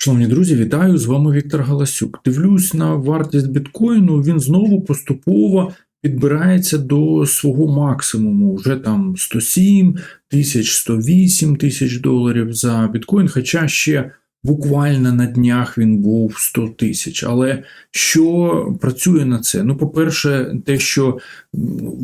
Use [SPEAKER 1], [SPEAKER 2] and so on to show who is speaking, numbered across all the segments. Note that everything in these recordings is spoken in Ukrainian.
[SPEAKER 1] Шановні друзі, вітаю! З вами Віктор Галасюк. Дивлюсь на вартість біткоїну, він знову поступово підбирається до свого максимуму. Вже там 107 тисяч, 108 тисяч доларів за біткоін, хоча ще буквально на днях він був 100 тисяч. Але що працює на це? Ну, по-перше, те, що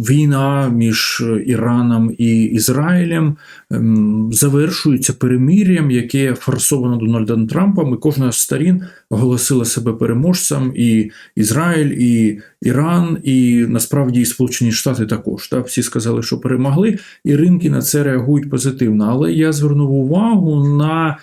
[SPEAKER 1] війна між Іраном і Ізраїлем ем, завершується перемир'ям, яке форсовано Дональдом Трампом, і кожна з сторін оголосила себе переможцем, і Ізраїль, і Іран, і насправді і Сполучені Штати також. Так? Всі сказали, що перемогли, і ринки на це реагують позитивно. Але я звернув увагу на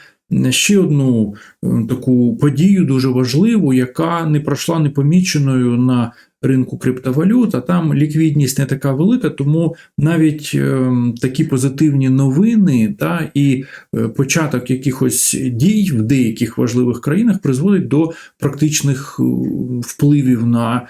[SPEAKER 1] ще одну е, таку подію дуже важливу, яка не пройшла непоміченою на ринку криптовалют, а там ліквідність не така велика, тому навіть е, такі позитивні новини та і е, початок якихось дій в деяких важливих країнах призводить до практичних впливів на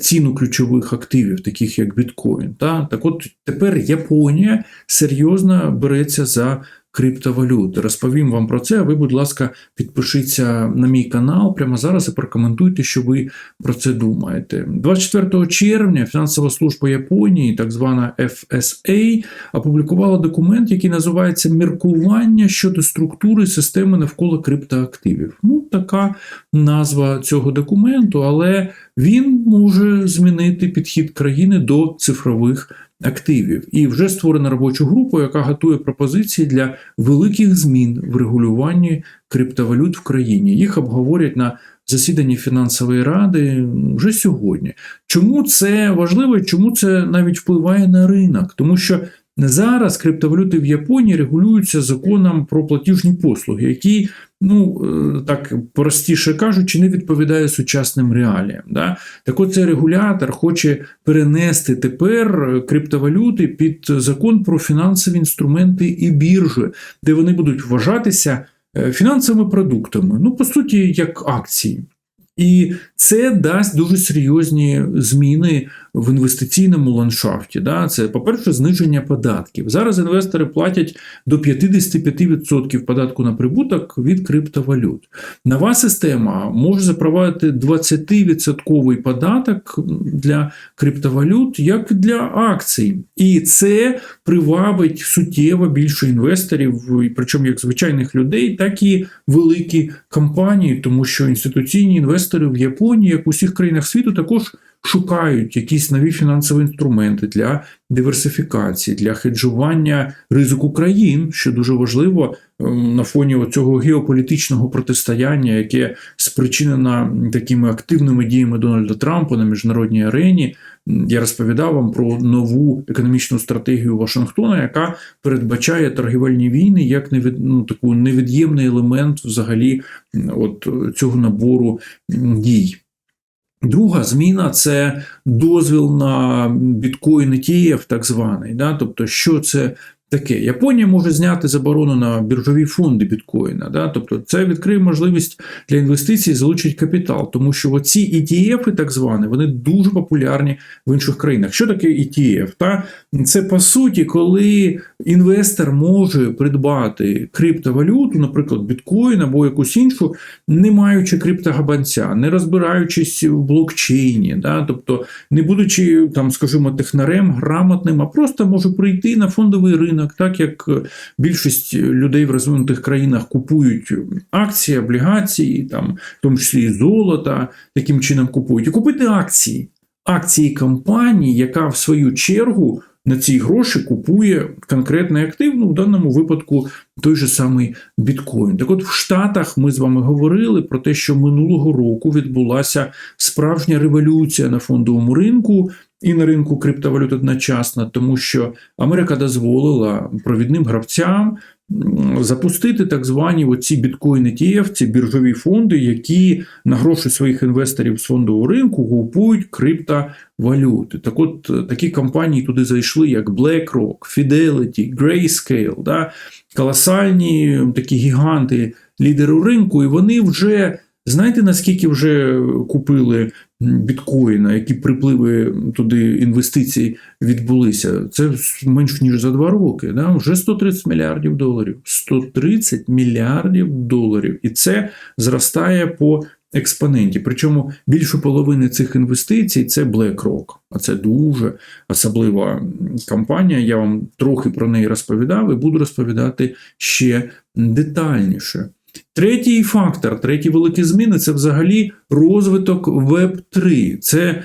[SPEAKER 1] ціну ключових активів, таких як біткоін. Та так, от тепер Японія серйозно береться за криптовалют. Розповім вам про це. Ви, будь ласка, підпишіться на мій канал прямо зараз і прокоментуйте, що ви про це думаєте. 24 червня фінансова служба Японії, так звана FSA, опублікувала документ, який називається Міркування щодо структури системи навколо криптоактивів. Ну, така назва цього документу, але він може змінити підхід країни до цифрових активів. І вже створена робоча група, яка готує пропозиції для великих змін в регулюванні криптовалют в країні. Їх обговорять на засіданні фінансової ради вже сьогодні. Чому це важливо? Чому це навіть впливає на ринок? Тому що Зараз криптовалюти в Японії регулюються законом про платіжні послуги, який, ну е, так простіше кажучи, не відповідає сучасним реаліям. Да? Так от цей регулятор хоче перенести тепер криптовалюти під закон про фінансові інструменти і біржі, де вони будуть вважатися е, фінансовими продуктами, ну, по суті, як акції. І це дасть дуже серйозні зміни в інвестиційному ландшафті. Да? Це, по-перше, зниження податків. Зараз інвестори платять до 55% податку на прибуток від криптовалют. Нова система може запровадити 20% податок для криптовалют, як для акцій. І це привабить суттєво більше інвесторів, причому як звичайних людей, так і великі компанії, тому що інституційні інвестори в Японії, як у всіх країнах світу, також шукають якісь нові фінансові інструменти для диверсифікації, для хеджування ризику країн, що дуже важливо ем, на фоні цього геополітичного протистояння, яке спричинено такими активними діями Дональда Трампа на міжнародній арені. Я розповідав вам про нову економічну стратегію Вашингтона, яка передбачає торгівельні війни як невід, ну, таку невід'ємний елемент взагалі от цього набору дій. Друга зміна це дозвіл на біткоін ETF, так званий. Да? Тобто, що це таке? Японія може зняти заборону на біржові фонди біткоїна. Да? Тобто, це відкриє можливість для інвестицій залучити капітал, тому що оці ETF, так звані, вони дуже популярні в інших країнах. Що таке ETF? Та? Це по суті, коли інвестор може придбати криптовалюту, наприклад, біткоін або якусь іншу, не маючи криптогабанця, не розбираючись в блокчейні, да? тобто не будучи там, скажімо, технарем грамотним, а просто може прийти на фондовий ринок, так як більшість людей в розвинутих країнах купують акції, облігації, там, в тому числі і золота, таким чином купують, і купити акції. Акції компанії, яка в свою чергу на ці гроші купує конкретний актив, ну в даному випадку той же самий біткоін. Так от в Штатах ми з вами говорили про те, що минулого року відбулася справжня революція на фондовому ринку. І на ринку криптовалют одночасно, тому що Америка дозволила провідним гравцям запустити так звані оці біткоін ETF, ці біржові фонди, які на гроші своїх інвесторів з фондового ринку купують криптовалюти. Так от такі компанії туди зайшли, як BlackRock, Fidelity, Grayscale, да? колосальні такі гіганти, лідери ринку, і вони вже Знаєте, наскільки вже купили біткоїна, які припливи туди інвестицій відбулися? Це менш ніж за два роки. Да? Вже 130 мільярдів доларів. 130 мільярдів доларів. І це зростає по експоненті. Причому більше половини цих інвестицій це BlackRock. А це дуже особлива компанія. Я вам трохи про неї розповідав і буду розповідати ще детальніше. Третій фактор, третій великі зміни це взагалі розвиток Веб 3. Це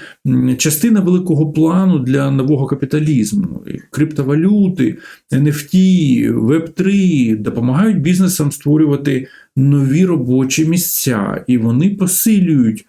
[SPEAKER 1] частина великого плану для нового капіталізму. Криптовалюти, NFT, Веб 3 допомагають бізнесам створювати нові робочі місця, і вони посилюють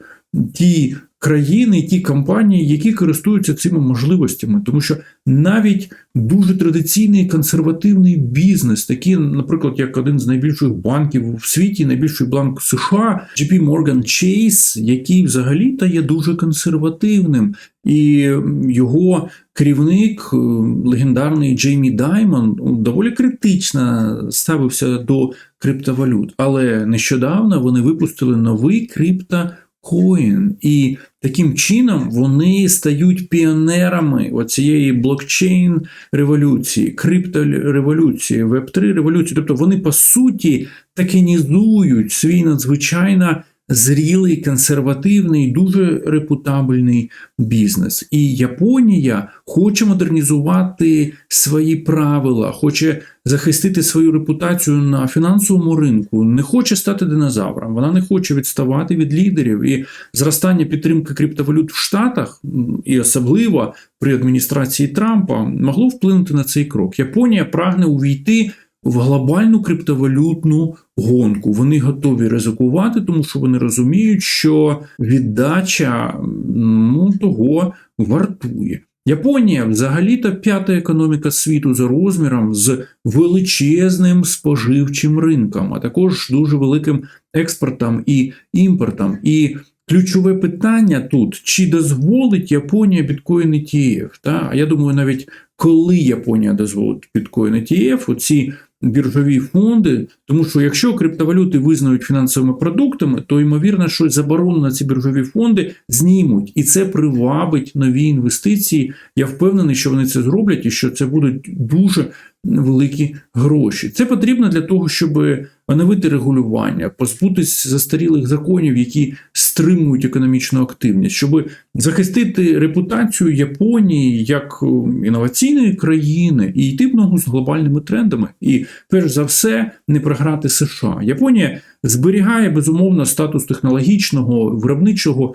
[SPEAKER 1] ті країни, ті компанії, які користуються цими можливостями, тому що навіть дуже традиційний консервативний бізнес, такий, наприклад, як один з найбільших банків в світі, найбільший банк США, JP Morgan Chase, який взагалі та є дуже консервативним, і його керівник, е, легендарний Джеймі Даймон, доволі критично ставився до криптовалют, але нещодавно вони випустили новий крипто. Коін, і таким чином вони стають піонерами оцієї блокчейн революції, криптореволюції, веб 3 революції. Тобто вони по суті токенізують свій надзвичайно зрілий, консервативний, дуже репутабельний бізнес. І Японія хоче модернізувати свої правила, хоче захистити свою репутацію на фінансовому ринку, не хоче стати динозавром, вона не хоче відставати від лідерів. І зростання підтримки криптовалют в Штатах, і особливо при адміністрації Трампа, могло вплинути на цей крок. Японія прагне увійти в глобальну криптовалютну гонку. Вони готові ризикувати, тому що вони розуміють, що віддача ну, того вартує. Японія взагалі-то п'ята економіка світу за розміром з величезним споживчим ринком, а також дуже великим експортом і імпортом. І ключове питання тут: чи дозволить Японія біткоін ETF? Та? Я думаю, навіть коли Японія дозволить біткоін ETF, оці біржові фонди, тому що якщо криптовалюти визнають фінансовими продуктами, то ймовірно, що заборону на ці біржові фонди знімуть, і це привабить нові інвестиції. Я впевнений, що вони це зроблять і що це будуть дуже великі гроші. Це потрібно для того, щоб оновити регулювання, позбутись застарілих законів, які стримують економічну активність, щоб захистити репутацію Японії як е, інноваційної країни і йти в ногу з глобальними трендами. І перш за все не програти США. Японія зберігає безумовно статус технологічного виробничого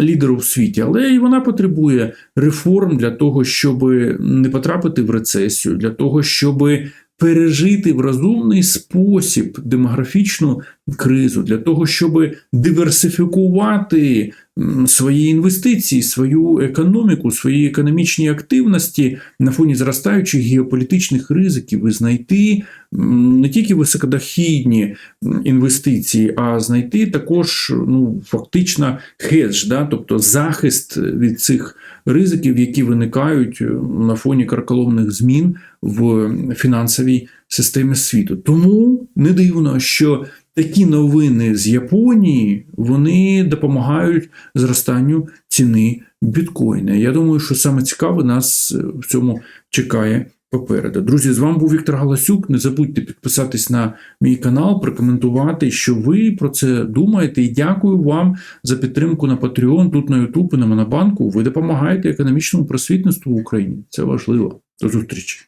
[SPEAKER 1] лідеру в світі, але і вона потребує реформ для того, щоб не потрапити в рецесію, для того, щоб пережити в розумний спосіб демографічну кризу, для того, щоб диверсифікувати свої інвестиції, свою економіку, свої економічні активності на фоні зростаючих геополітичних ризиків і знайти не тільки високодохідні інвестиції, а знайти також ну, фактично хедж, да, тобто захист від цих ризиків, які виникають на фоні карколомних змін в фінансовій системі світу. Тому не дивно, що такі новини з Японії вони допомагають зростанню ціни біткоїна. Я думаю, що саме цікаве нас в цьому чекає. Попереду. Друзі, з вами був Віктор Галасюк. Не забудьте підписатись на мій канал, прокоментувати, що ви про це думаєте. І дякую вам за підтримку на Patreon, тут на YouTube і на Монобанку. Ви допомагаєте економічному просвітництву в Україні. Це важливо. До зустрічі!